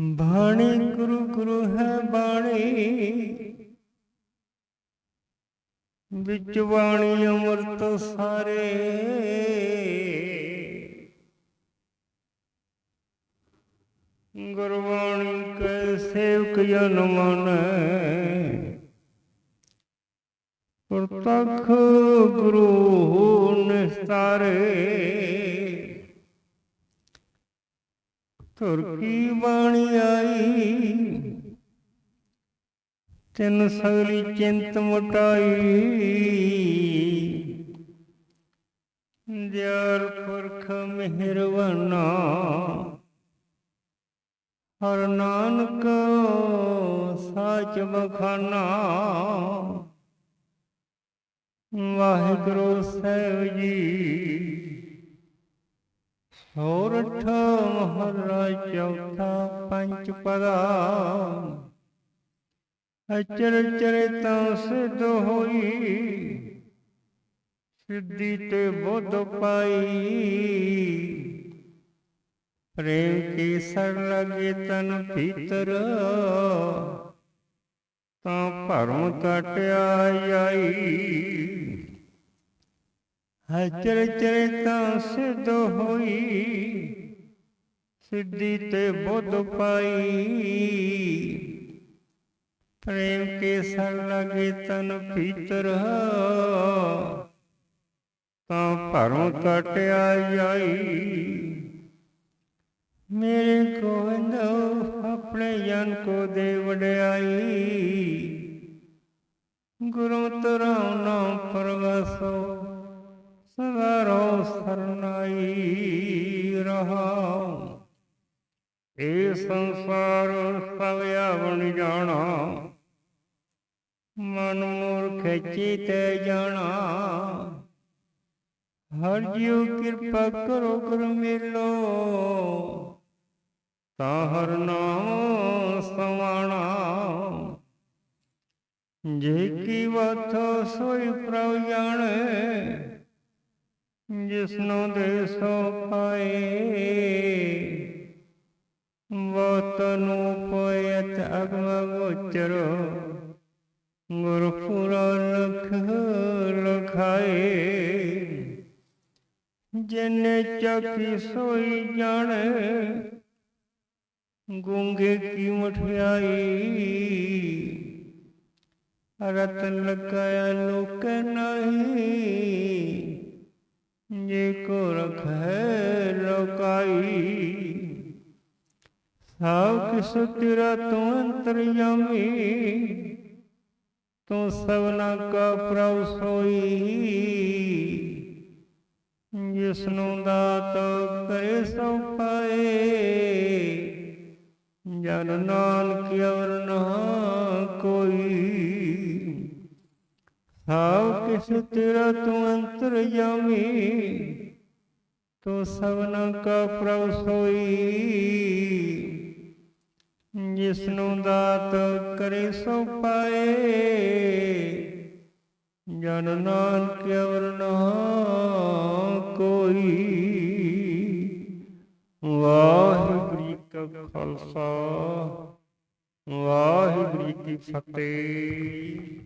ਬਾਣੀ ਗੁਰੂ ਗੁਰੂ ਹੈ ਬਾਣੀ। ਵਿੱਚ ਬਾਣੀ ਅੰਮ੍ਰਿਤ ਸਾਰੇ। ਗੁਰਬਾਣੀ ਕੈ ਸੇਵਕ ਜਨ ਮਨੈ। ਪ੍ਰਤਖ ਗੁਰੂ ਨਿਸਤਾਰੇ। ਤੁਰ ਕੀ ਬਾਣੀ ਆਈ। ਤਿੰਨ ਸਗਲੀ ਚਿੰਤ ਮਟਾਈ। ਦਿਆਲ ਪੁਰਖ ਮਿਹਰਵਾਨਾ ਹਰ ਨਾਨਕ ਸਾਚ ਬਖਾਨਾ। ਵਾਹਿਗੁਰੂ ਸਾਹਿਬ ਜੀ। ਸੋਰਠ ਮਹਲਾ ਚੌਥਾ ਪੰਚ ਪਦਾ ਅਚਰ ਚਰਿਤਾ ਸਿੱਧ ਹੋਈ, ਸਿੱਧੀ ਤੇ ਬੁੱਧ ਪਾਈ। ਪ੍ਰੇਮ ਕੀ ਸਰ ਲਗੇ ਤਨ ਭੀਤਰ, ਤਾਂ ਭਰਮ ਕਟਿਆ ਆਈ। ਹਚਰ ਚਰਿਤਾ ਸਿਧ ਹੋਈ, ਸਿੱਧੀ ਤੇ ਬੁੱਧ ਪਾਈ। ਪ੍ਰੇਮ ਕੇ ਸਰ ਲਗੇ ਤਨ ਭੀਤਰ ਤਾਂ ਭਰੋਂ ਕਟਿਆ ਆਈ ਮੇਰੇ ਗੋਬਿੰਦ ਆਪਣੇ ਜਨ ਕੋ ਦੇ ਵਡਿਆਈ, ਗੁਰੂ ਤਰਾਉ ਇਹ ਸੰਸਾਰ ਸਭ ਆਵਣ ਜਾਣਾ। ਮਨ ਮੂਰਖ ਚੀਤੇ ਜਾਣਾ। ਹਰ ਜੀਉ ਕਿਰਪਾ ਕਰੋ, ਗੁਰ ਮਿਲੋ। ਤਾਂ ਹਰ ਨਾਮ ਸਮਾਣਾ। ਜੇ ਕੀ ਬਾਤ ਸੋਈ ਪ੍ਰਭ ਜਾਣੇ, ਜਿਸਨੂੰ ਦੇ ਸੋ ਪਾਏ। ਵਤ ਨੂੰ ਪੋਇਤ ਅਗਮ ਗੋਚਰ ਗੁਰਪੁਰਾ ਲਖ ਲਖਾਏ ਜਿਨੇ ਚੱਕੀ ਸੋਈ ਜਾਣੇ, ਗੂੰਗੇ ਕੀ ਮਠਿਆਈ। ਰਤਨ ਲਗਾਇਆ ਲੋਕ ਨਹੀਂ, ਜੇ ਕੋ ਰਖੈ ਲੋਕਾਈ। ਸਭ ਕਿਸ ਤੇਰਾ ਤੂੰ ਅੰਤਰਯਾਮੀ ਤੂੰ ਸਭਨਾ ਕਾ ਪ੍ਰਭ ਸੋਈ। ਜਿਸ ਨੂੰ ਦਾਤ ਕਰੇ ਸੋ ਪਾਏ, ਜਨ ਨਾਨਕ ਅਵਰ ਨਾ ਕੋਈ। ਸਭ ਕਿਸ ਤੇਰਾ ਤੂੰ ਅੰਤਰ ਜਾਮੀ ਤੂੰ ਸਭਨਾ ਕਾ ਪ੍ਰਭ ਸੋਈ। ਜਿਸ ਨੂੰ ਦਾਤ ਕਰੇ ਸੋ ਪਾਏ। ਜਨ ਨਾਨਕ ਅਵਰ ਨਾ ਕੋਈ। ਵਾਹਿਗੁਰੂ ਜੀ ਕਾ ਖਾਲਸਾ। ਵਾਹਿਗੁਰੂ ਜੀ ਕੀ ਫਤਿਹ।